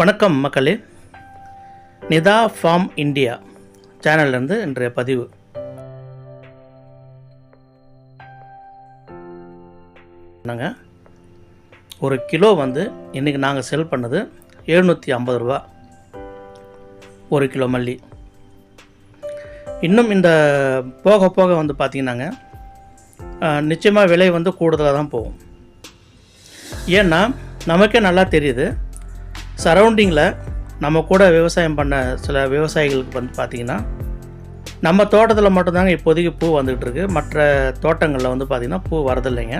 வணக்கம் மக்களே. Nita form India சேனல்லேருந்து இன்றைய பதிவு. நாங்கள் ஒரு கிலோ வந்து இன்றைக்கி நாங்கள் செல் பண்ணது எழுநூற்றி ஐம்பது ரூபா. ஒரு கிலோ மல்லி. இன்னும் இந்த போக போக வந்து பார்த்திங்கன்னாங்க நிச்சயமாக விலை வந்து கூடுதலாக தான் போகும். ஏன்னா நமக்கே நல்லா தெரியுது. சரௌண்டிங்கில் நம்ம கூட விவசாயம் பண்ண சில விவசாயிகளுக்கு வந்து பார்த்திங்கன்னா நம்ம தோட்டத்தில் மட்டும்தாங்க இப்போதைக்கு பூ வந்துக்கிட்டு இருக்குது மற்ற தோட்டங்களில் வந்து பார்த்திங்கன்னா பூ வரதில்லைங்க.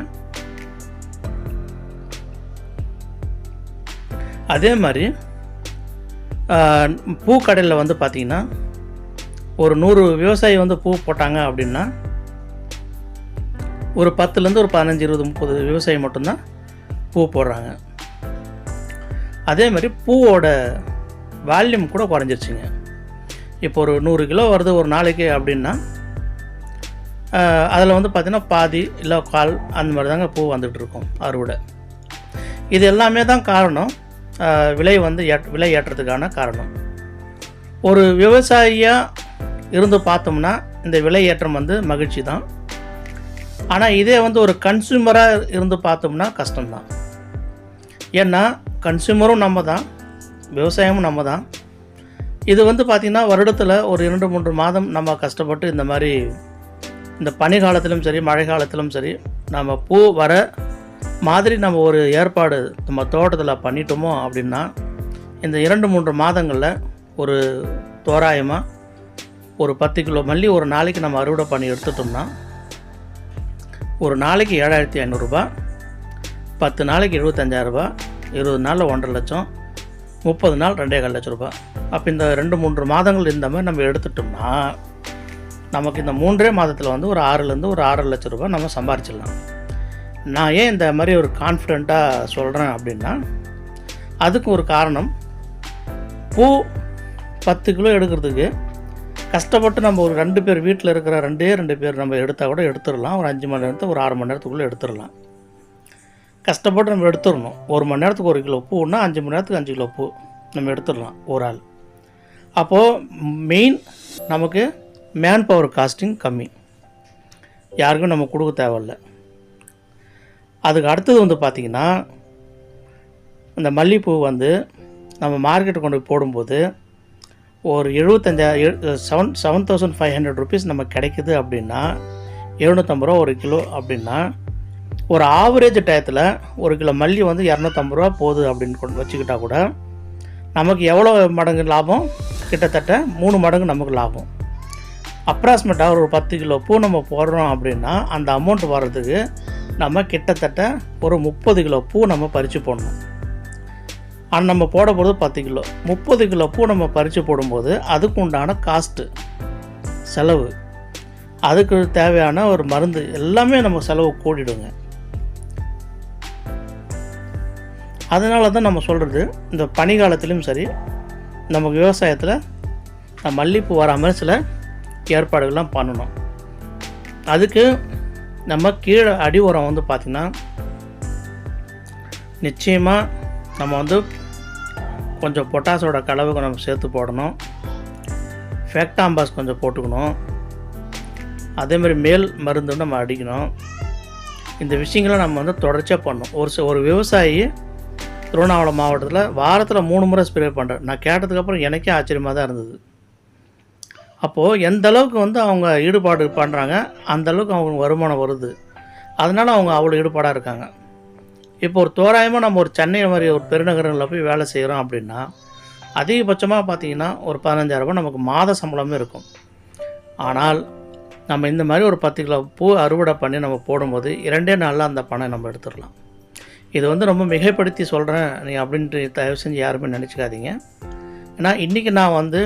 அதே மாதிரி பூ கடையில் வந்து பார்த்திங்கன்னா ஒரு நூறு விவசாயி வந்து பூ போட்டாங்க அப்படின்னா ஒரு பத்துலேருந்து ஒரு பதினஞ்சு இருபது முப்பது விவசாயி மட்டும்தான் பூ போடுறாங்க. அதே மாதிரி பூவோட வால்யூம் கூட குறைஞ்சிருச்சுங்க. இப்போ ஒரு நூறு கிலோ வருது ஒரு நாளைக்கு அப்படின்னா அதில் வந்து பார்த்திங்கன்னா பாதி இல்லை கால் அந்த மாதிரி தாங்க பூ வந்துட்டு இருக்கும் அறுவடை. இது எல்லாமே தான் காரணம். விலை வந்து ஏற் விலை ஏற்றத்துக்கான காரணம். ஒரு விவசாயியாக இருந்து பார்த்தோம்னா இந்த விலை ஏற்றம் வந்து மகிழ்ச்சி தான். ஆனால் இதே வந்து ஒரு கன்சூமராக இருந்து பார்த்தோம்னா கஷ்டம்தான். ஏன்னா கன்சியூமரும் நம்ம தான் விவசாயமும் நம்ம தான் இது வந்து பார்த்திங்கன்னா வருடத்தில் ஒரு இரண்டு மூன்று மாதம் நம்ம கஷ்டப்பட்டு இந்த மாதிரி இந்த பனி காலத்திலும் சரி மழை காலத்திலும் சரி நம்ம பூ வர மாதிரி நம்ம ஒரு ஏற்பாடு நம்ம தோட்டத்தில் பண்ணிட்டோமோ அப்படின்னா இந்த இரண்டு மூன்று மாதங்களில் ஒரு தோராயமாக ஒரு பத்து கிலோ மல்லி ஒரு நாளைக்கு நம்ம அறுவடை பண்ணி எடுத்துட்டோம்னா ஒரு நாளைக்கு ஏழாயிரத்தி ஐநூறுரூபா பத்து நாளைக்கு எழுபத்தஞ்சாயிரரூபா இருபது நாளில் ஒன்றரை லட்சம் முப்பது நாள் ரெண்டே கால் லட்ச ரூபாய். அப்போ இந்த ரெண்டு மூன்று மாதங்கள் இந்த மாதிரி நம்ம எடுத்துட்டோம்னா நமக்கு இந்த மூன்றே மாதத்தில் வந்து ஒரு ஆறுலேருந்து ஒரு ஆறரை லட்ச ரூபாய் நம்ம சம்பாரிச்சிடலாம். நான் ஏன் இந்த மாதிரி ஒரு கான்ஃபிடெண்ட்டாக சொல்கிறேன் அப்படின்னா அதுக்கு ஒரு காரணம் பூ பத்து கிலோ எடுக்கிறதுக்கு கஷ்டப்பட்டு நம்ம ஒரு ரெண்டு பேர் வீட்டில் இருக்கிற ரெண்டே ரெண்டு பேர் நம்ம எடுத்தால் கூட எடுத்துடலாம். ஒரு அஞ்சு மணி நேரத்துக்கு ஒரு ஆறு மணி நேரத்துக்குள்ளே எடுத்துடலாம். கஷ்டப்பட்டு நம்ம எடுத்துடணும். ஒரு மணி நேரத்துக்கு ஒரு கிலோ பூன்னா அஞ்சு மணி நேரத்துக்கு அஞ்சு கிலோ பூ நம்ம எடுத்துடலாம் ஒரு ஆள். அப்போது மெயின் நமக்கு மேன் பவர் காஸ்டிங் கம்மி. யாருக்கும் நம்ம கொடுக்க தேவையில்ல. அதுக்கு அடுத்தது வந்து பார்த்திங்கன்னா இந்த மல்லிகைப்பூ வந்து நம்ம மார்க்கெட்டு கொண்டு போய் போடும்போது ஒரு எழுபத்தஞ்சா seven seven thousand five hundred rupees நமக்கு கிடைக்குது அப்படின்னா எழுநூற்றம்பது ரூபா ஒரு கிலோ அப்படின்னா ஒரு ஆவரேஜ் டயத்தில் ஒரு கிலோ மல்லி வந்து இரநூத்தம்பது ரூபா போகுது அப்படின்னு கொண்டு வச்சுக்கிட்டா கூட நமக்கு எவ்வளோ மடங்கு லாபம்? கிட்டத்தட்ட மூணு மடங்கு நமக்கு லாபம். அப்ராக்சிமேட்டாக ஒரு பத்து கிலோ பூ நம்ம போடுறோம் அப்படின்னா அந்த அமௌண்ட் வர்றதுக்கு நம்ம கிட்டத்தட்ட ஒரு முப்பது கிலோ பூ நம்ம பறித்து போடணும். ஆனால் நம்ம போட போகிறது பத்து கிலோ. முப்பது கிலோ பூ நம்ம பறித்து போடும்போது அதுக்கு உண்டான காஸ்ட்டு செலவு. அதுக்கு தேவையான ஒரு மருந்து எல்லாமே நம்ம செலவு கூடிடுங்க. அதனால தான் நம்ம சொல்கிறது இந்த பனிக்காலத்திலும் சரி நமக்கு விவசாயத்தில் இந்த மல்லிகைப்பூ வராமல் சில ஏற்பாடுகள்லாம் பண்ணணும். அதுக்கு நம்ம கீழே அடி உரம் வந்து பார்த்திங்கன்னா நிச்சயமாக நம்ம வந்து கொஞ்சம் பொட்டாசோட கலவை நம்ம சேர்த்து போடணும். ஃபேக்டாம்பாஸ் கொஞ்சம் போட்டுக்கணும். அதேமாதிரி மேல் மருந்து நம்ம அடிக்கணும். இந்த விஷயங்களை நம்ம வந்து தொடர்ச்சியாக பண்ணணும். ஒரு ஒரு விவசாயி திருவண்ணாமலை மாவட்டத்தில் வாரத்தில் மூணு முறை ஸ்ப்ரே பண்ணுறேன் நான் கேட்டதுக்கப்புறம் எனக்கே ஆச்சரியமாக தான் இருந்தது. அப்போது எந்த அளவுக்கு வந்து அவங்க ஈடுபாடு பண்ணுறாங்க அந்த அளவுக்கு அவங்களுக்கு வருமானம் வருது. அதனால் அவங்க அவ்வளோ ஈடுபாடாக இருக்காங்க. இப்போ ஒரு தோராயமாக நம்ம ஒரு சென்னை மாதிரி ஒரு பெருநகரங்களில் போய் வேலை செய்கிறோம் அப்படின்னா அதிகபட்சமாக பார்த்தீங்கன்னா ஒரு பதினஞ்சாயிரரூபா நமக்கு மாத சம்பளமே இருக்கும். ஆனால் நம்ம இந்த மாதிரி ஒரு பத்து கிலோ பூ அறுவடை பண்ணி நம்ம போடும்போது இரண்டே நாளில் அந்த பணம் நம்ம எடுத்துடலாம். இது வந்து ரொம்ப மிகைப்படுத்தி சொல்கிறேன் நீ அப்படின்ட்டு தயவு செஞ்சு யாருமே நினச்சிக்காதீங்க. ஏன்னா இன்றைக்கி நான் வந்து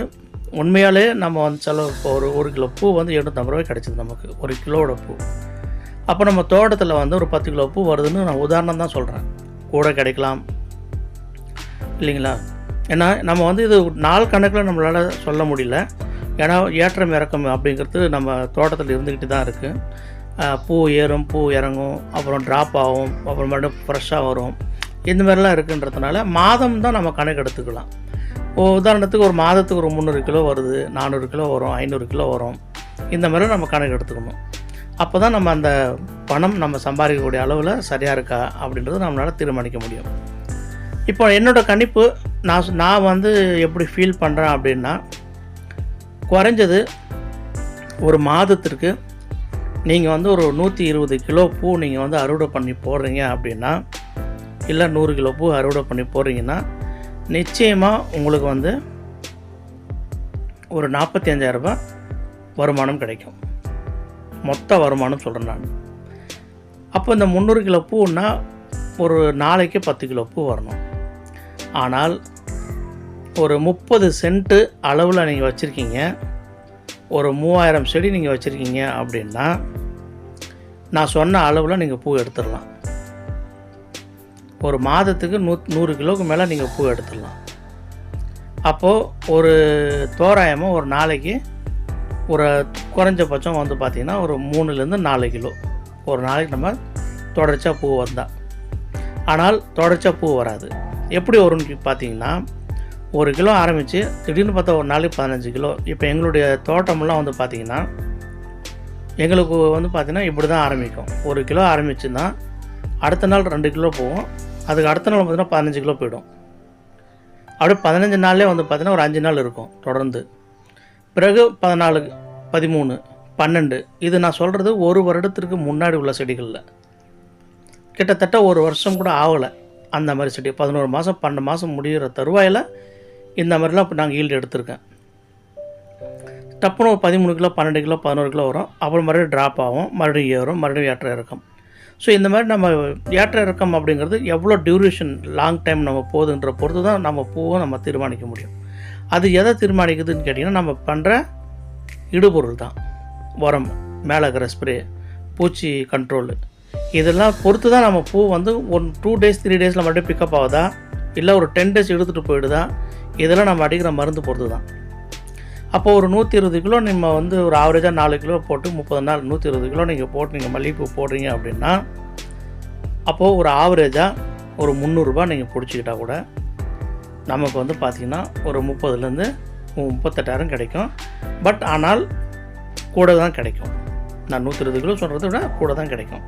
உண்மையாலே நம்ம வந்து செலவு இப்போ ஒரு ஒரு கிலோ பூ வந்து எழுநூற்றம்பது ரூபாய் கிடச்சிது நமக்கு. ஒரு கிலோவோட பூ. அப்போ நம்ம தோட்டத்தில் வந்து ஒரு பத்து கிலோ பூ வருதுன்னு நான் உதாரணம் தான் சொல்கிறேன் கூட கிடைக்கலாம். இல்லைங்களா? ஏன்னா நம்ம வந்து இது நாள் கணக்கில் நம்மளால் சொல்ல முடியல. ஏன்னா ஏற்றம் இறக்கம் அப்படிங்கிறது நம்ம தோட்டத்தில் இருந்துக்கிட்டு தான் இருக்குது பூ ஏறும் பூ இறங்கும் அப்புறம் ட்ராப் ஆகும் அப்புறம் மறுபடியும் ஃப்ரெஷ்ஷாக வரும். இந்த மாதிரிலாம் இருக்குன்றதுனால மாதம் தான் நம்ம கணக்கு எடுத்துக்கலாம். உதாரணத்துக்கு ஒரு மாதத்துக்கு ஒரு முந்நூறு கிலோ வருது நானூறு கிலோ வரும் ஐநூறு கிலோ வரும். இந்த மாதிரி நம்ம கணக்கு எடுத்துக்கணும். அப்போ தான் நம்ம அந்த பணம் நம்ம சம்பாதிக்கக்கூடிய அளவில் சரியாக இருக்கா அப்படின்றது நம்மளால் தீர்மானிக்க முடியும். இப்போ என்னோடய கணிப்பு நான் சொ- நான் வந்து எப்படி ஃபீல் பண்ணுறேன் அப்படின்னா குறைஞ்சது ஒரு மாதத்திற்கு நீங்கள் வந்து ஒரு நூற்றி இருபது கிலோ பூ நீங்கள் வந்து அறுவடை பண்ணி போடுறீங்க அப்படின்னா இல்லை நூறு கிலோ பூ அறுவடை பண்ணி போடுறீங்கன்னா நிச்சயமாக உங்களுக்கு வந்து ஒரு நாற்பத்தி அஞ்சாயிரரூபா வருமானம் கிடைக்கும். மொத்த வருமானம் சொல்கிறேன் நான். அப்போ இந்த முந்நூறு கிலோ பூன்னா ஒரு நாளைக்கு பத்து கிலோ பூ வரணும். ஆனால் ஒரு முப்பது சென்ட்டு அளவில் நீங்கள் வச்சுருக்கீங்க. ஒரு மூவாயிரம் செடி நீங்கள் வச்சுருக்கீங்க அப்படின்னா நான் சொன்ன அளவில் நீங்கள் பூ எடுத்துடலாம். ஒரு மாதத்துக்கு நூ நூறு கிலோவுக்கு மேலே நீங்கள் பூ எடுத்துடலாம். அப்போது ஒரு தோராயமாக ஒரு நாளைக்கு ஒரு குறைஞ்சபட்சம் வந்து பார்த்திங்கன்னா ஒரு மூணுலேருந்து நாலு கிலோ. ஒரு நாளைக்கு நம்ம தொடர்ச்சியாக பூ வந்தால் ஆனால் தொடர்ச்சியாக பூ வராது. எப்படி வரும்னு பார்த்தீங்கன்னா ஒரு கிலோ ஆரம்பித்து திடீர்னு பார்த்தா ஒரு நாளைக்கு பதினஞ்சு கிலோ. இப்போ எங்களுடைய தோட்டமெல்லாம் வந்து பார்த்திங்கன்னா எங்களுக்கு வந்து பார்த்திங்கன்னா இப்படி தான் ஆரம்பிக்கும். ஒரு கிலோ ஆரம்பிச்சுன்னா அடுத்த நாள் ரெண்டு கிலோ போகும். அதுக்கு அடுத்த நாள் பார்த்தீங்கன்னா பதினஞ்சு கிலோ போயிடும். அப்படியே பதினஞ்சு நாள்லேயே வந்து பார்த்திங்கன்னா ஒரு அஞ்சு நாள் இருக்கும் தொடர்ந்து. பிறகு பதினாலு பதிமூணு பன்னெண்டு இது நான் சொல்கிறது ஒரு வருடத்திற்கு முன்னாடி உள்ள செடிகளில். கிட்டத்தட்ட ஒரு வருஷம் கூட ஆகலை அந்த மாதிரி செடி. பதினோரு மாதம் பன்னெண்டு மாதம் முடிகிற தருவாயில் இந்த மாதிரிலாம் இப்போ நாங்கள் ஈல்டு எடுத்திருக்கேன். டப்புன்னு ஒரு பதிமூணு கிலோ பன்னெண்டு கிலோ பதினோரு கிலோ வரும். அப்புறம் மறுபடியும் ட்ராப் ஆகும். மறுபடியும் ஏறும். மறுபடியும் ஏற்ற இறக்கம். ஸோ இந்த மாதிரி நம்ம ஏற்ற இறக்கம் அப்படிங்கிறது எவ்வளோ டியூரேஷன் லாங் டைம் நம்ம போகுதுன்ற பொறுத்து தான் நம்ம பூவை நம்ம தீர்மானிக்க முடியும். அது எதை தீர்மானிக்குதுன்னு கேட்டிங்கன்னா நம்ம பண்ணுற இடுபொருள் தான். உரம் மேலே இருக்கிற ஸ்ப்ரே பூச்சி கண்ட்ரோலு இதெல்லாம் பொறுத்து தான் நம்ம பூ வந்து ஒன் டூ டேஸ் த்ரீ டேஸில் மறுபடியும் பிக்கப் ஆகுதா? இல்லை ஒரு டென் டேஸ் எடுத்துகிட்டு போயிடுதா? இதெல்லாம் நம்ம அடிக்கிற மருந்து பொறுத்து தான். அப்போ ஒரு நூற்றி இருபது கிலோ நம்ம வந்து ஒரு ஆவரேஜாக நாலு கிலோ போட்டு முப்பது நாள் நூற்றி இருபது கிலோ நீங்கள் போட்டு நீங்கள் மல்லிகைப்பூ போடுறீங்க அப்படின்னா அப்போது ஒரு ஆவரேஜாக ஒரு முந்நூறுரூபா நீங்கள் பிடிச்சிக்கிட்டா கூட நமக்கு வந்து பார்த்திங்கன்னா ஒரு முப்பதுலேருந்து முப்பத்தெட்டாயிரம் கிடைக்கும். பட் ஆனால் கூட தான் கிடைக்கும். நான் நூற்றி இருபது கிலோ சொல்கிறத விட கூட தான் கிடைக்கும்.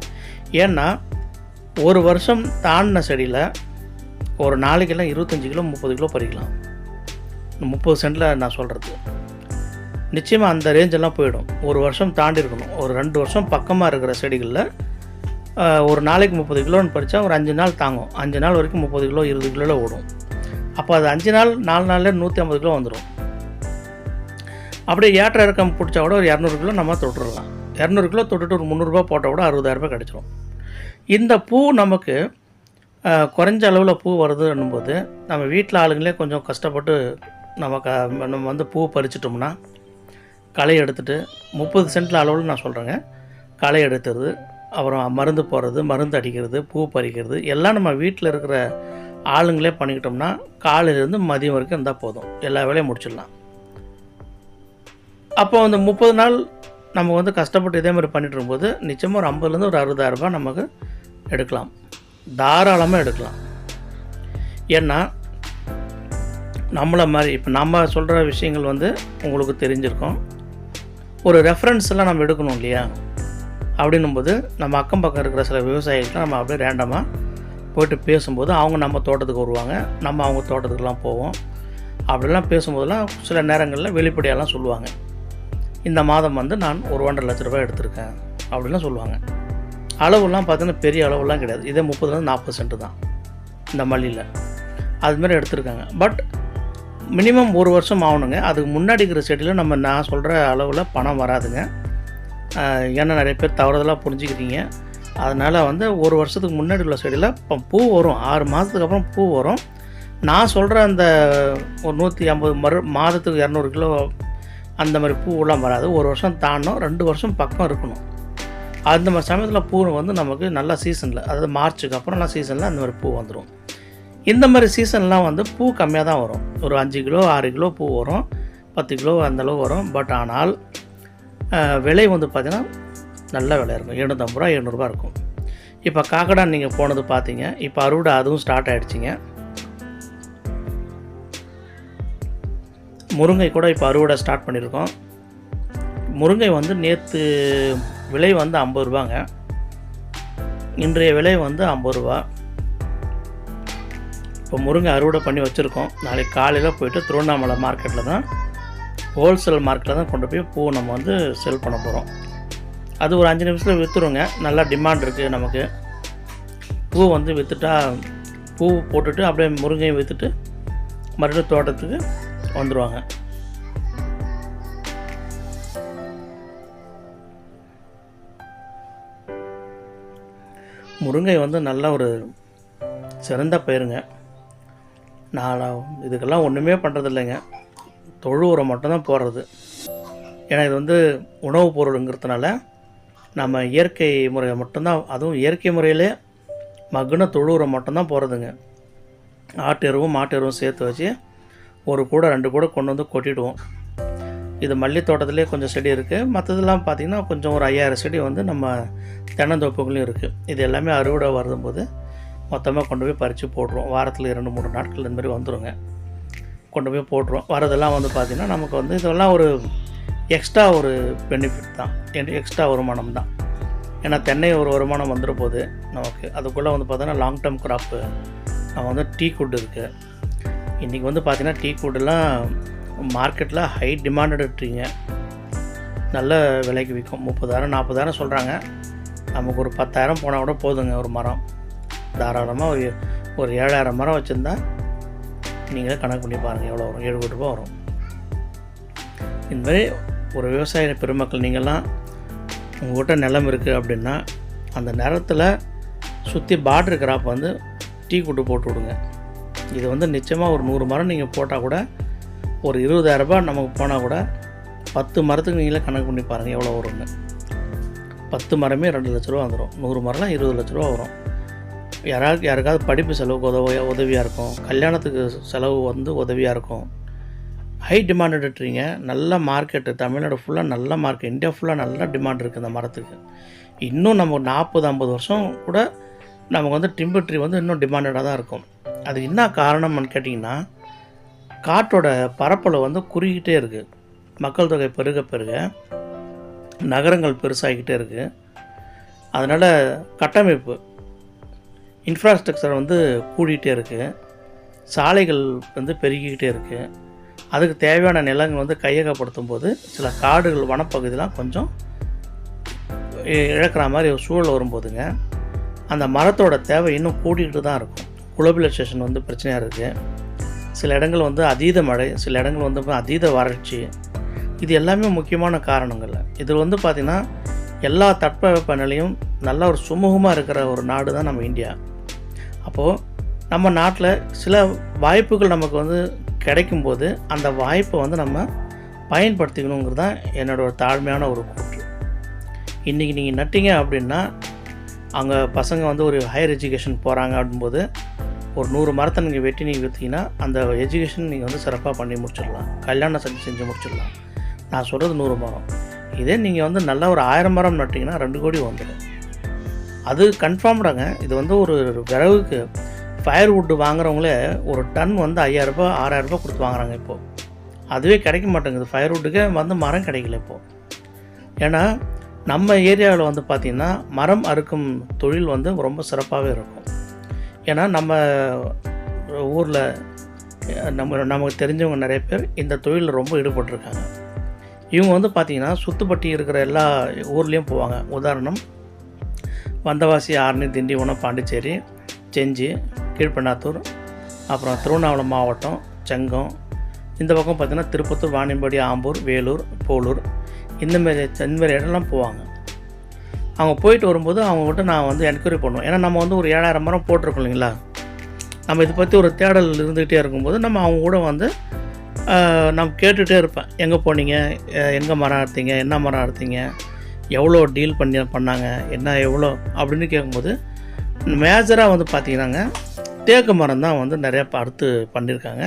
ஏன்னா ஒரு வருஷம் தாண்டின செடியில் ஒரு நாளைக்கெல்லாம் இருபத்தஞ்சி கிலோ முப்பது கிலோ பறிக்கலாம். முப்பது சென்டில் நான் சொல்கிறது நிச்சயமாக அந்த ரேஞ்செல்லாம் போயிடும். ஒரு வருஷம் தாண்டி இருக்கணும். ஒரு ரெண்டு வருஷம் பக்கமாக இருக்கிற செடிகளில் ஒரு நாளைக்கு முப்பது கிலோன்னு பறித்தா ஒரு அஞ்சு நாள் தாங்கும். அஞ்சு நாள் வரைக்கும் முப்பது கிலோ இருபது கிலோவில் ஓடும். அப்போ அது அஞ்சு நாள் நாலு நாளில் நூற்றி ஐம்பது கிலோ வந்துடும் அப்படியே ஏற்ற இறக்கம் பிடிச்சா கூட ஒரு இரநூறு கிலோ நம்ம தொட்டுடலாம். இரநூறு கிலோ தொட்டுட்டு ஒரு முந்நூறுரூபா போட்டால் கூட அறுபதாயிரரூபா கிடச்சிரும். இந்த பூ நமக்கு குறைஞ்ச அளவில் பூ வருதுன்னும்போது நம்ம வீட்டில் ஆளுங்களே கொஞ்சம் கஷ்டப்பட்டு நம்ம க நம்ம வந்து பூ பறிச்சிட்டோம்னா களை எடுத்துட்டு முப்பது சென்டில் அளவில் நான் சொல்கிறேங்க களை எடுத்துறது அப்புறம் மருந்து போடுறது மருந்து அடிக்கிறது பூ பறிக்கிறது எல்லாம் நம்ம வீட்டில் இருக்கிற ஆளுங்களே பண்ணிக்கிட்டோம்னா காலையிலேருந்து மதியம் வரைக்கும் இருந்தால் போதும். எல்லா வேலையும் முடிச்சிடலாம். அப்போ அந்த முப்பது நாள் நம்ம வந்து கஷ்டப்பட்டு இதே மாதிரி பண்ணிட்டு இருக்கும்போது நிச்சயமாக ஒரு ஐம்பதுலேருந்து ஒரு அறுபதாயிரரூபா நமக்கு எடுக்கலாம். தாராளமாக எடுக்கலாம். ஏன்னா நம்மளை மாதிரி இப்போ நம்ம சொல்கிற விஷயங்கள் வந்து உங்களுக்கு தெரிஞ்சிருக்கும். ஒரு ரெஃபரன்ஸ்லாம் நம்ம எடுக்கணும் இல்லையா? அப்படின்னும்போது நம்ம அக்கம் பக்கம் இருக்கிற சில விவசாயிகள்லாம் நம்ம அப்படியே ரேண்டமாக போயிட்டு பேசும்போது அவங்க நம்ம தோட்டத்துக்கு வருவாங்க. நம்ம அவங்க தோட்டத்துக்குலாம் போவோம். அப்படிலாம் பேசும்போதெல்லாம் சில நேரங்களில் வெளிப்படையாலாம் சொல்லுவாங்க. இந்த மாதம் வந்து நான் ஒரு ஒன்றரை லட்ச ரூபாய் எடுத்திருக்கேன் அப்படிலாம் சொல்லுவாங்க. அளவுலாம் பார்த்தீங்கன்னா பெரிய அளவுலாம் கிடையாது. இதே முப்பதுலேருந்து நாற்பது சென்ட்டு தான். இந்த மல்லியில். அதுமாரி எடுத்திருக்காங்க. பட் மினிமம் ஒரு வருஷம் ஆகணுங்க. அதுக்கு முன்னாடி இருக்கிற செடியில் நம்ம நான் சொல்கிற அளவில் பணம் வராதுங்க. ஏன்னா நிறைய பேர் தவறுதலாக புரிஞ்சுக்கிறீங்க அதனால் வந்து ஒரு வருஷத்துக்கு முன்னாடி உள்ள செடியில் இப்போ பூ வரும். ஆறு மாதத்துக்கு அப்புறம் பூ வரும். நான் சொல்கிற அந்த ஒரு நூற்றி ஐம்பது மறு மாதத்துக்கு இரநூறு கிலோ அந்த மாதிரி பூவெல்லாம் வராது. ஒரு வருஷம் தாண்டணும் ரெண்டு வருஷம் பக்கம் இருக்கணும். அந்த மாதிரி சமயத்தில் பூ வந்து நமக்கு நல்ல சீசனில் அதாவது மார்ச்சுக்கு அப்புறம்லாம் சீசனில் அந்த மாதிரி பூ வந்துடும் இந்த மாதிரி சீசன்லாம் வந்து பூ கம்மியாக தான் வரும். ஒரு அஞ்சு கிலோ ஆறு கிலோ பூ வரும். பத்து கிலோ அந்த வரும். பட் ஆனால் விலை வந்து பார்த்திங்கன்னா நல்ல விலை இருக்கும். எழுநூற்றம்பது ரூபா எழுநூறுபா இருக்கும். இப்போ காக்கடா நீங்கள் போனது பார்த்தீங்க இப்போ அறுவடை அதுவும் ஸ்டார்ட் ஆகிடுச்சிங்க முருங்கை கூட இப்போ அறுவடை ஸ்டார்ட் பண்ணியிருக்கோம் முருங்கை வந்து நேற்று விலை வந்து ஐம்பது ரூபாங்க. இன்றைய விலை வந்து ஐம்பது ரூபா. இப்போ முருங்கை அறுவடை பண்ணி வச்சுருக்கோம். நாளைக்கு காலையில் போயிட்டு திருவண்ணாமலை மார்க்கெட்டில் தான் ஹோல்சேல் மார்க்கெட்டில் தான் கொண்டு போய் பூ நம்ம வந்து செல் பண்ண போகிறோம் அது ஒரு அஞ்சு நிமிஷத்தில் விற்றுருங்க நல்லா டிமாண்ட் இருக்குது நமக்கு. பூ வந்து விற்றுட்டா பூ போட்டுட்டு அப்படியே முருங்கையும் விற்றுட்டு மறுபடியும் தோட்டத்துக்கு வந்துடுவாங்க முருங்கை வந்து நல்ல ஒரு சிறந்த பயிருங்க. நான் இதுக்கெல்லாம் ஒன்றுமே பண்ணுறதில்லைங்க தொழு உரம் மட்டும்தான் போடுறது. ஏன்னா இது வந்து உணவுப் பொருளுங்கிறதுனால நம்ம இயற்கை முறையை மட்டும்தான் அதுவும் இயற்கை முறையிலே மகுன தொழு உரம் மட்டும்தான் போடுறதுங்க. ஆட்டு எருவும் மாட்டு எருவும் சேர்த்து வச்சு ஒரு கூடை ரெண்டு கூடை கொண்டு வந்து கொட்டிடுவோம். இது மல்லி தோட்டத்திலே கொஞ்சம் செடி இருக்குது மற்றதெல்லாம் பார்த்திங்கன்னா கொஞ்சம் ஒரு ஐயாயிரம் செடி வந்து நம்ம தென்னந்தோப்புகளையும் இருக்குது இது எல்லாமே அறுவடை வரும்போது மொத்தமாக கொண்டு போய் பறித்து போட்டுருவோம் வாரத்தில் இரண்டு மூணு நாட்கள் இந்த மாதிரி வந்துடுங்க கொண்டு போய் போட்டுருவோம் வரதெல்லாம் வந்து பார்த்திங்கன்னா நமக்கு வந்து இதெல்லாம் ஒரு எக்ஸ்ட்ரா ஒரு பெனிஃபிட் தான். எக்ஸ்ட்ரா வருமானம் தான். ஏன்னா தென்னை ஒரு வருமானம் வந்துட போகுது நமக்கு அதுக்குள்ளே வந்து பார்த்தோன்னா லாங் டேர்ம் கிராப்பு நம்ம வந்து டீ குட் இருக்குது இன்றைக்கி வந்து பார்த்திங்கன்னா டீ குட்டெல்லாம் மார்க்கெட்டில் ஹை டிமாண்டட் ட்ரீங்க நல்ல விலைக்கு விற்கும் முப்பதாயிரம் நாற்பதாயிரம் சொல்கிறாங்க நமக்கு ஒரு பத்தாயிரம் போனால் கூட போதுங்க ஒரு மரம். தாராளமாக ஒரு ஒரு ஏழாயிரம் மரம் வச்சுருந்தா நீங்களே கணக்கு பண்ணி பாருங்கள் எவ்வளோ வரும்? ஏழு கோடி ரூபா வரும். இந்த மாதிரி ஒரு விவசாய பெருமக்கள் நீங்கள்லாம் உங்கள்கிட்ட நிலம் இருக்குது அப்படின்னா அந்த நிலத்தில் சுற்றி பார்டர் கிராப் வந்து டீ கூட்டு போட்டு விடுங்க. இது வந்து நிச்சயமாக ஒரு நூறு மரம் நீங்கள் போட்டால் கூட ஒரு இருபதாயிரரூபா நமக்கு போனால் கூட பத்து மரத்துக்கு நீங்களே கணக்கு பண்ணி பாருங்கள் எவ்வளோ வரும்னு. பத்து மரமே ரெண்டு லட்ச ரூபா வந்துடும் நூறு மரம்லாம் இருபது லட்ச ரூபா வரும். யாராவது யாருக்காவது படிப்பு செலவுக்கு உதவியாக உதவியாக இருக்கும். கல்யாணத்துக்கு செலவு வந்து உதவியாக இருக்கும். ஹை டிமாண்ட் ட்ரீங்க நல்ல மார்க்கெட்டு தமிழ்நாடு ஃபுல்லாக நல்ல மார்க்கெட் இந்தியா ஃபுல்லாக நல்ல டிமாண்ட் இருக்குது இந்த மரத்துக்கு. இன்னும் நம்ம நாற்பது ஐம்பது வருஷம் கூட நமக்கு வந்து டிம்பர் ட்ரீ வந்து இன்னும் டிமாண்டடாக தான் இருக்கும். அது என்ன காரணம்னு கேட்டிங்கன்னா காட்டோட பரப்பளவு வந்து குறுகிட்டே இருக்குது மக்கள் தொகை பெருக பெருக நகரங்கள் பெருசாகிக்கிட்டே இருக்குது அதனால் கட்டமைப்பு இன்ஃப்ராஸ்ட்ரக்சர் வந்து கூடிகிட்டே இருக்குது சாலைகள் வந்து பெருகிக்கிட்டே இருக்குது அதுக்கு தேவையான நிலங்கள் வந்து கையகப்படுத்தும் போது சில காடுகள் வனப்பகுதியெலாம் கொஞ்சம் இழக்கிற மாதிரி ஒரு சூழல் வரும்போதுங்க அந்த மரத்தோட தேவை இன்னும் கூடிக்கிட்டு தான் இருக்கும். குளோபலைசேஷன் வந்து பிரச்சனையாக இருக்குது சில இடங்கள் வந்து அதீத மழை சில இடங்கள் வந்து அதீத வறட்சி. இது எல்லாமே முக்கியமான காரணங்கள். இதில் வந்து பார்த்திங்கன்னா எல்லா தட்பவெப்ப நிலையும் நல்ல ஒரு சுமூகமாக இருக்கிற ஒரு நாடு தான் நம்ம இந்தியா. அப்போது நம்ம நாட்டில் சில வாய்ப்புகள் நமக்கு வந்து கிடைக்கும்போது அந்த வாய்ப்பை வந்து நம்ம பயன்படுத்திக்கணுங்கிறது தான் என்னோட ஒரு தாழ்மையான ஒரு கூற்று. இன்றைக்கி நீங்கள் நட்டீங்க அப்படின்னா அங்கே பசங்க வந்து ஒரு ஹையர் எஜுகேஷன் போகிறாங்க அப்படின்போது ஒரு நூறு மரத்தை நீங்கள் வெட்டி நீங்கள் விற்றீங்கன்னா அந்த எஜுகேஷன் நீங்கள் வந்து சிறப்பாக பண்ணி முடிச்சிடலாம். கல்யாணம் செஞ்சு செஞ்சு முடிச்சிடலாம். நான் சொல்கிறது நூறு மரம். இதே நீங்கள் வந்து நல்ல ஒரு ஆயிரம் மரம் நட்டிங்கன்னா ரெண்டு கோடி வந்துடும். அது கன்ஃபார்ம்டாங்க இது வந்து ஒரு விறகுக்கு ஃபயர்வுட்டு வாங்குறவங்களே ஒரு டன் வந்து ஐயாயிரரூபா ஆறாயிரரூபா கொடுத்து வாங்குறாங்க இப்போது அதுவே கிடைக்க மாட்டேங்குது. ஃபயர்வுட்டுக்கே வந்து மரம் கிடைக்கல இப்போது ஏன்னா நம்ம ஏரியாவில் வந்து பார்த்திங்கன்னா மரம் அறுக்கும் தொழில் வந்து ரொம்ப சிறப்பாகவே இருக்கும். ஏன்னா நம்ம ஊரில் நம்ம நமக்கு தெரிஞ்சவங்க நிறைய பேர் இந்த தொழிலில் ரொம்ப ஈடுபட்டிருக்காங்க. இவங்க வந்து பார்த்திங்கன்னா சுத்துப்பட்டி இருக்கிற எல்லா ஊர்லேயும் போவாங்க. உதாரணம் வந்தவாசி ஆரணி திண்டிவனம் பாண்டிச்சேரி செஞ்சி கீழ்பண்ணாத்தூர் அப்புறம் திருவண்ணாமலை மாவட்டம் செங்கம். இந்த பக்கம் பார்த்திங்கன்னா திருப்பத்தூர் வாணியம்பாடி ஆம்பூர் வேலூர் போலூர். இந்தமாரி இந்தமாரி இடம்லாம் போவாங்க. அவங்க போயிட்டு வரும்போது அவங்ககிட்ட நான் வந்து என்கொயரி பண்ணுவேன். ஏன்னா நம்ம வந்து ஒரு ஏழாயிரம் மரம் போட்டிருக்கோம் இல்லைங்களா? நம்ம இதை பற்றி ஒரு தேடல் இருந்துக்கிட்டே இருக்கும்போது நம்ம அவங்க கூட வந்து ஆஹ், நான் கேட்டுகிட்டே இருப்பேன். எங்கே போனீங்க? எங்கே மரம் அறுத்தீங்க? என்ன மரம் அறுத்தீங்க? எவ்வளோ டீல் பண்ணி பண்ணாங்க என்ன எவ்வளோ அப்படின்னு கேட்கும்போது மேஜராக வந்து பார்த்தீங்கன்னாங்க தேக்கு மரம் தான் வந்து நிறையா அறுத்து பண்ணியிருக்காங்க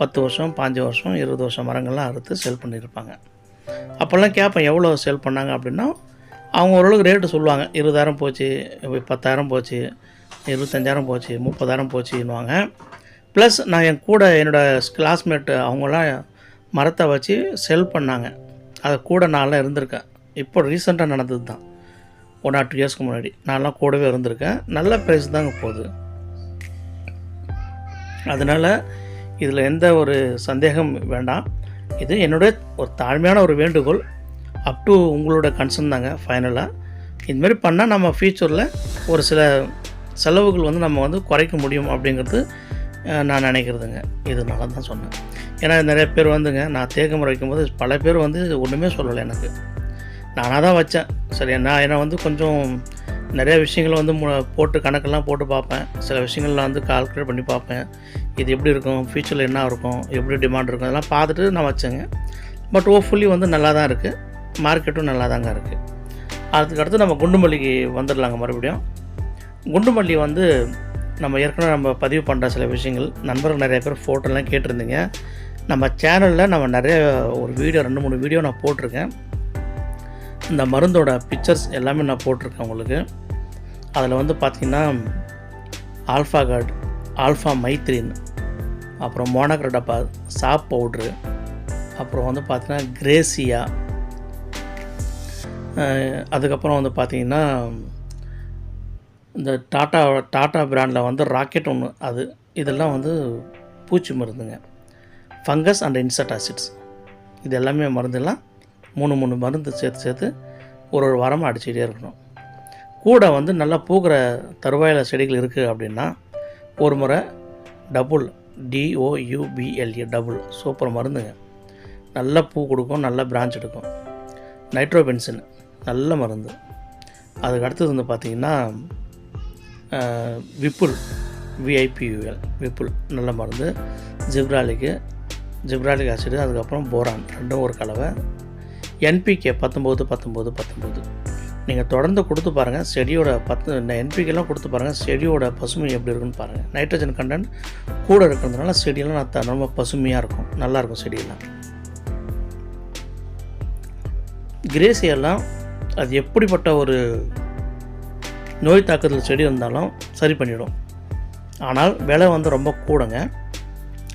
பத்து வருஷம் பாஞ்சு வருஷம் இருபது வருஷம் மரங்கள்லாம் அறுத்து செல் பண்ணியிருப்பாங்க அப்போல்லாம் கேட்பேன் எவ்வளோ செல் பண்ணாங்க அப்படின்னா அவங்க ஓரளவுக்கு ரேட்டு சொல்லுவாங்க. இருபதாயிரம் போச்சு பத்தாயிரம் போச்சு இருபத்தஞ்சாயிரம் போச்சு முப்பதாயிரம் போச்சுன்னுவாங்க. ப்ளஸ் நான் என் கூட என்னோடய கிளாஸ்மேட்டு அவங்களாம் மரத்தை வச்சு செல் பண்ணாங்க. அது கூட நான்லாம் இருந்திருக்கேன். இப்போ ரீசெண்டாக நடந்தது தான் ஒன் ஆர் டூ இயர்ஸ்க்கு முன்னாடி. நான்லாம் கூடவே இருந்திருக்கேன். நல்ல ப்ரைஸ் தாங்க போகுது. அதனால் இதில் எந்த ஒரு சந்தேகம் வேண்டாம். இது என்னுடைய ஒரு தாழ்மையான ஒரு வேண்டுகோள். அப் டு உங்களோட கன்சர்ன் தாங்க ஃபைனலாக இதுமாரி பண்ணால் நம்ம ஃப்யூச்சரில் ஒரு சில செலவுகள் வந்து நம்ம வந்து குறைக்க முடியும் அப்படிங்கிறது நான் நினைக்கிறதுங்க. இதனால தான் சொன்னேன். ஏன்னா நிறைய பேர் வந்துங்க நான் தேக்கு முறை வைக்கும்போது பல பேர் வந்து ஒன்றுமே சொல்லலை எனக்கு. நானாக தான் வச்சேன். சரி நான் ஏன்னா வந்து கொஞ்சம் நிறையா விஷயங்கள் வந்து மு- போட்டு கணக்கெல்லாம் போட்டு பார்ப்பேன். சில விஷயங்கள்லாம் வந்து கால்குலேட் பண்ணி பார்ப்பேன். இது எப்படி இருக்கும்? ஃப்யூச்சரில் என்ன இருக்கும்? எப்படி டிமாண்ட் இருக்கும்? அதெல்லாம் பார்த்துட்டு நான் வச்சேங்க. பட் ஓஃபுல்லி வந்து நல்லா தான் இருக்குது மார்க்கெட்டும் நல்லா தாங்க இருக்குது அதுக்கடுத்து நம்ம குண்டுமல்லிக்கு வந்துடலாங்க மறுபடியும். குண்டுமல்லி வந்து நம்ம ஏற்கனவே நம்ம பதிவு பண்ணுற சில விஷயங்கள் நண்பர்கள் நிறைய பேர் ஃபோட்டோலாம் கேட்டிருந்தீங்க. நம்ம சேனலில் நம்ம நிறைய ஒரு வீடியோ ரெண்டு மூணு வீடியோ நான் போட்டிருக்கேன். இந்த மருந்தோட பிக்சர்ஸ் எல்லாமே நான் போட்டிருக்கேன் உங்களுக்கு. அதில் வந்து பார்த்திங்கன்னா ஆல்ஃபா கார்டு ஆல்ஃபா மைத்ரின் அப்புறம் மோனக்ரடப்பா சாப் பவுட்ரு அப்புறம் வந்து பார்த்திங்கன்னா கிரேசியா அதுக்கப்புறம் வந்து பார்த்திங்கன்னா இந்த டாட்டா டாட்டா பிராண்டில் வந்து ராக்கெட் ஒன்று அது இதெல்லாம் வந்து பூச்சி மருந்துங்க. ஃபங்கஸ் அண்ட் இன்செக்ட் ஆசிட்ஸ் இது எல்லாமே மருந்தெல்லாம் மூணு மூணு மருந்து சேர்த்து சேர்த்து ஒரு ஒரு வாரமாக அடிச்சுக்கிட்டே இருக்கணும். கூட வந்து நல்லா பூக்கிற தருவாயில் செடிகள் இருக்குது அப்படின்னா ஒரு முறை double D O U B L A double. Super மருந்துங்க. நல்ல பூ கொடுக்கும் நல்ல பிரான்ச் எடுக்கும். நைட்ரோபென்சின் நல்ல மருந்து. அதுக்கு அடுத்தது வந்து பார்த்திங்கன்னா Vipul V I P U L Vipul நல்ல மருந்து. ஜிப்ராலிக்கு ஜிப்ராலிக் ஆசிடு அதுக்கப்புறம் போரான் ரெண்டும் ஒரு கலவை. என்பிகே பத்தொம்போது பத்தொம்போது பத்தொம்போது. நீங்கள் தொடர்ந்து கொடுத்து பாருங்கள் செடியோட பத்து இந்த என்பிகேலாம் கொடுத்து பாருங்கள் செடியோட பசுமை எப்படி இருக்குன்னு பாருங்கள் நைட்ரஜன் கண்டென்ட் கூட இருக்கிறதுனால செடியெல்லாம் நான் த- ரொம்ப பசுமையாக இருக்கும். நல்லாயிருக்கும் செடியெல்லாம். கிரேசியெல்லாம் அது எப்படிப்பட்ட ஒரு நோய் தாக்குதல் செடி இருந்தாலும் சரி பண்ணிடும். ஆனால் விலை வந்து ரொம்ப கூடங்க.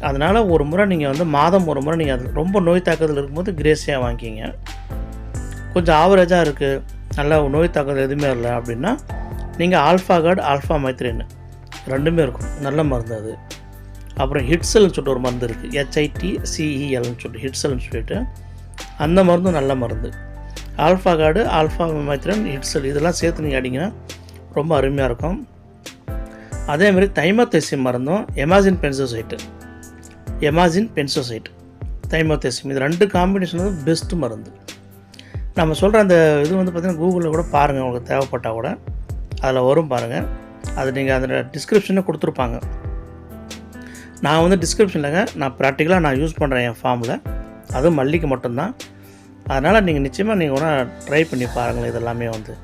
அதனால் ஒரு முறை நீங்கள் வந்து மாதம் ஒரு முறை நீங்கள் அது ரொம்ப நோய் தாக்குதல் இருக்கும்போது கிரேசியாக வாங்கிக்கிங்க. கொஞ்சம் ஆவரேஜாக இருக்குது நல்லா நோய் தாக்குதல் எதுவுமே இல்லை அப்படின்னா நீங்கள் ஆல்ஃபா கார்டு ஆல்ஃபா மைத்ரின் ரெண்டுமே இருக்கும். நல்ல மருந்து அது. அப்புறம் ஹிட்ஸல்னு சொல்லிட்டு ஒரு மருந்து இருக்குது ஹெச்ஐடி சிஇஎல்னு சொல்லிட்டு ஹிட்ஸல்னு சொல்லிட்டு. அந்த மருந்தும் நல்ல மருந்து. ஆல்ஃபா கார்டு ஆல்ஃபா மைத்ரன் ஹிட்ஸல் இதெல்லாம் சேர்த்து நீங்கள் அடிங்கன்னா ரொம்ப அருமையாக இருக்கும். அதேமாதிரி தைமத்தைசி மருந்தும் எமாசின் பென்சோசைட்டு எமாசின் பென்சோசைட் தைமோத்தேசியம் இது ரெண்டு காம்பினேஷன் வந்து பெஸ்ட் மருந்து. நம்ம சொல்கிற அந்த இது வந்து பார்த்திங்கன்னா கூகுளில் கூட பாருங்கள் உங்களுக்கு தேவைப்பட்டால் கூட. அதில் வரும் பாருங்கள் அது நீங்கள் அதில் டிஸ்கிரிப்ஷனை கொடுத்துருப்பாங்க. நான் வந்து டிஸ்கிரிப்ஷனில்ங்க நான் ப்ராக்டிக்கலாக நான் யூஸ் பண்ணுறேன் என் ஃபார்மில் அதுவும் மல்லிக்கு மட்டும்தான். அதனால் நீங்கள் நிச்சயமாக நீங்கள் கூட ட்ரை பண்ணி பாருங்களேன் இதெல்லாமே வந்து.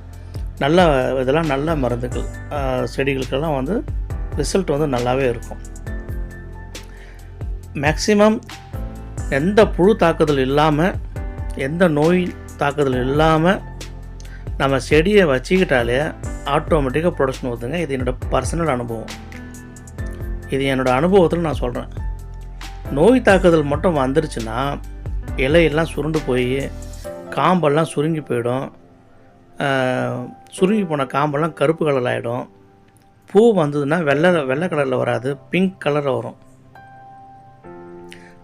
நல்ல இதெல்லாம் நல்ல மருந்துகள் செடிகளுக்கெல்லாம் வந்து ரிசல்ட் வந்து நல்லாவே இருக்கும். மேக்சிமம் எந்த புழு தாக்குதல் இல்லாமல் எந்த நோய் தாக்குதல் இல்லாமல் நம்ம செடியை வச்சுக்கிட்டாலே ஆட்டோமேட்டிக்காக ப்ரொடக்ஷன் வருதுங்க. இது என்னோடய பர்சனல் அனுபவம். இது என்னோடய அனுபவத்தில் நான் சொல்கிறேன் நோய் தாக்குதல் மட்டும் வந்துருச்சுன்னா இலையெல்லாம் சுருண்டு போய் காம்பெல்லாம் சுருங்கி போயிடும். சுருங்கி போன காம்பெல்லாம் கருப்பு கலரில் ஆகிடும் பூ வந்ததுன்னா வெள்ளை வெள்ளை கலரில் வராது. பிங்க் கலரில் வரும்.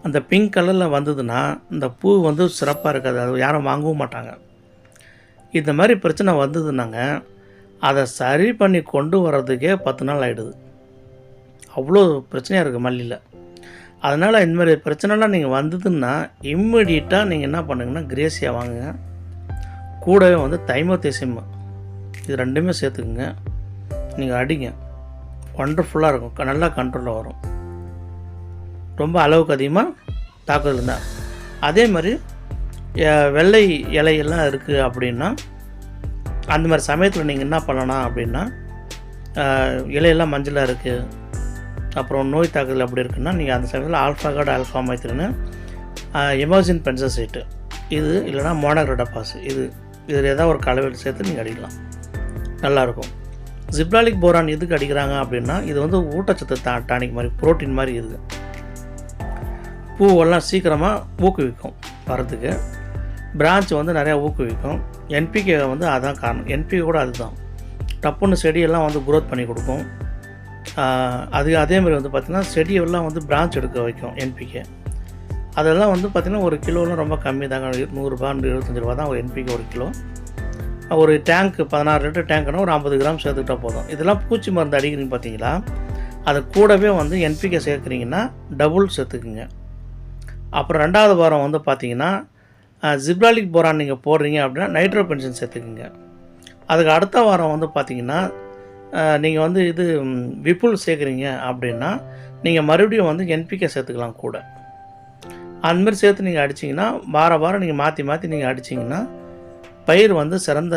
அந்த பிங்க் கலரில் வந்ததுன்னா இந்த பூ வந்து சிறப்பாக இருக்காது. அது யாரும் வாங்கவும் மாட்டாங்க. இந்த மாதிரி பிரச்சனை வந்ததுன்னாங்க அதை சரி பண்ணி கொண்டு வர்றதுக்கே பத்து நாள் ஆகிடுது அவ்வளோ பிரச்சனையாக இருக்குது மல்லியில் அதனால் இந்த மாதிரி பிரச்சனைலாம் நீங்கள் வந்ததுன்னா இம்மிடியட்டாக நீங்கள் என்ன பண்ணுங்கன்னா கிரேசியா வாங்குங்க. கூடவே வந்து தைமோத்தேசியம் இது ரெண்டுமே சேர்த்துக்குங்க. நீங்கள் அடிங்க. ஒண்டர்ஃபுல்லாக இருக்கும். க- நல்லா கண்ட்ரோலில் வரும். ரொம்ப அளவுக்கு அதிகமாக தாக்குதல் தான் அதே மாதிரி வெள்ளை இலையெல்லாம் இருக்குது அப்படின்னா அந்த மாதிரி சமயத்தில் நீங்கள் என்ன பண்ணலாம் அப்படின்னா இலையெல்லாம் மஞ்சளாக இருக்குது அப்புறம் நோய் தாக்குதல் அப்படி இருக்குன்னா நீங்கள் அந்த சமயத்தில் ஆல்ஃபா கார்டு ஆல்ஃபா மைத்திரன்னு எமர்ஜின் பென்சசைட்டு இது இல்லைனா மோனோக்ரோடபாஸ் இது இதில் ஏதாவது ஒரு கலவையில் சேர்த்து நீங்கள் அடிக்கலாம். நல்லாயிருக்கும். ஜிப்ராலிக் போரான் எதுக்கு அடிக்கிறாங்க அப்படின்னா இது வந்து ஊட்டச்சத்து டா டானிக் மாதிரி புரோட்டீன் மாதிரி இருக்குது பூவெல்லாம் சீக்கிரமாக ஊக்குவிக்கும் வரதுக்கு பிரான்ச் வந்து நிறையா ஊக்குவிக்கும். என்பிகே வந்து அதான் காரணம். என்பிகே கூட அதுதான். டப்புன்னு செடியெல்லாம் வந்து குரோத் பண்ணி கொடுக்கும். அது அதேமாதிரி வந்து பார்த்திங்கன்னா செடியெல்லாம் வந்து பிரான்ச் எடுக்க வைக்கும் என்பிகே அதெல்லாம் வந்து பார்த்திங்கன்னா ஒரு கிலோலாம் ரொம்ப கம்மி தாங்க. நூறுரூபா இருபத்தஞ்சி ரூபா தான் ஒரு என்பிகே ஒரு கிலோ. ஒரு டேங்க்கு பதினாறு லிட்டர் டேங்க்னா ஒரு ஐம்பது கிராம் சேர்த்துக்கிட்டா போதும். இதெல்லாம் பூச்சி மருந்து அடிக்கிறீங்க பார்த்தீங்களா அது கூடவே வந்து என்பிகே சேர்க்குறீங்கன்னா டபுள் சேர்த்துக்குங்க. அப்புறம் ரெண்டாவது வாரம் வந்து பார்த்தீங்கன்னா ஜிப்ராலிக் போரான் நீங்கள் போடுறீங்க அப்படின்னா நைட்ரோ பென்ஷன் சேர்த்துக்குங்க. அதுக்கு அடுத்த வாரம் வந்து பார்த்தீங்கன்னா நீங்கள் வந்து இது விபுல் விப்புல் சேர்க்குறீங்க அப்படின்னா நீங்கள் மறுபடியும் வந்து என்பிகே சேர்த்துக்கலாம் கூட. அந்தமாரி சேர்த்து நீங்கள் அடிச்சிங்கன்னா வார வாரம் நீங்கள் மாற்றி மாற்றி நீங்கள் அடிச்சிங்கன்னா பயிர் வந்து சிறந்த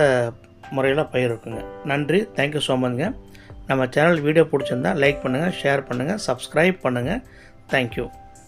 முறையில் பயிர் இருக்குங்க. நன்றி தேங்க்யூ ஸோ மச்ங்க நம்ம சேனல் வீடியோ பிடிச்சிருந்தா லைக் பண்ணுங்கள் ஷேர் பண்ணுங்கள் சப்ஸ்கிரைப் பண்ணுங்கள் தேங்க்யூ